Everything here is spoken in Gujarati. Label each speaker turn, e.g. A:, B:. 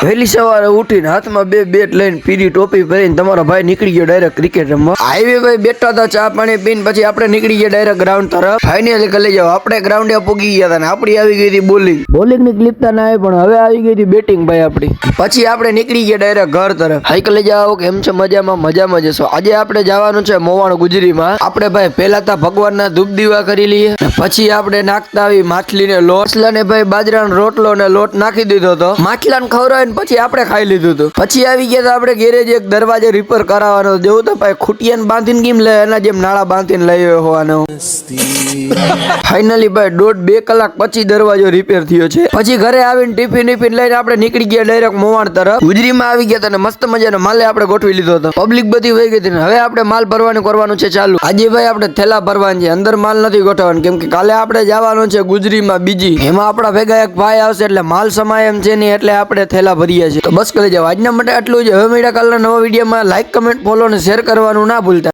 A: વહેલી સવારે ઉઠીને હાથમાં બે બેટ લઈને પીરી ટોપી પહેરીને તમારો ભાઈ નીકળી ગયો ડાયરેક્ટ ક્રિકેટ રમવા. હાઈવે ભાઈ બેઠા હતા ચા પાણી પીને પછી આપણે નીકળી ગયા ડાયરેક્ટ ગ્રાઉન્ડ તરફ. ફાઇનલી કરી જાવ આપણે ગ્રાઉન્ડે પૂગી ગયા હતા ને આપણી આવી ગઈ હતી બોલિંગ બોલિંગની ક્લિપતા ના આવી પણ હવે આવી ગઈ હતી બેટિંગ ભાઈ આપણી. પછી આપણે નીકળી ગયા ડાયરેક્ટ ઘર તરફ. હાઈ કરી જાઓ કેમ છે મજામાં? મજામાં જશો આજે આપણે જવાનું છે મોવાણ ગુજરીમાં. આપણે ભાઈ પહેલા તો ભગવાનના ધૂપ દીવા કરી લઈએ. પછી આપણે નાખતા આવી માછલીને લોટ. ને ભાઈ બાજરાનો રોટલો ને લોટ નાખી દીધો હતો. માછલાને ખવડાવીને પછી આપણે ખાઈ લીધું હતું. પછી આવી ગયા તો આપણે ગેરેજ એક દરવાજે રિપેર કરાવવાનો. જેવું તો ભાઈ ખૂટિયાને બાંધીને કેમ લે? એના જેમ નાળા બાંધીને લઈ હોવાનો. ફાઇનલી ભાઈ દોઢ બે કલાક પછી દરવાજો રિપેર થયો છે. પછી ઘરે આવીને ટિફિન ટિફિન લઈને આપણે નીકળી ગયા ડાયરેક્ટ મોવાણ તરફ. ગુજરીમાં આવી ગયા અને મસ્ત મજાનો માલે આપણે ગોઠવી લીધો હતો. પબ્લિક બધી વહી ગઈ હતી હવે આપણે માલ ભરવાનું કરવાનું છે ચાલુ. આજે ભાઈ આપણે થેલા ભરવાનું છે. અંદર માલ નથી ગોઠવવાનું. કેમ કે કાલે આપણે જવાનું છે ગુજરીમાં બીજી. એમાં આપણા ભેગા એક ભાઈ આવશે એટલે માલ સમાય એમ છે નહીં એટલે આપણે થેલા ભરીએ છીએ તો બસ કરી જાવ આજના માટે આટલું જ. હવે મેળા કાલના નવા વિડીયોમાં. લાઇક કમેન્ટ ફોલો અને શેર કરવાનું ના ભૂલતા.